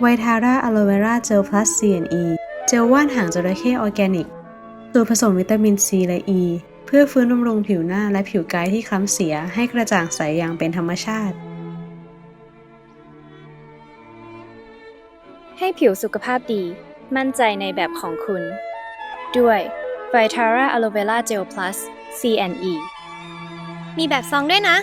ไวทาร่าอะโลเวราเจลพลัส CNE เจลว่านหางจระเข้ออร์แกนิกสูตรผสมวิตามินซีและ E เพื่อฟื้นบำรุงผิวหน้าและผิวกายที่คล้ำเสียให้กระจ่างใสอย่างเป็นธรรมชาติ ให้ผิวสุขภาพดีมั่นใจในแบบของคุณ ด้วย Vitara Aloe Vera Gel Plus CNE มีแบบซองด้วยนะ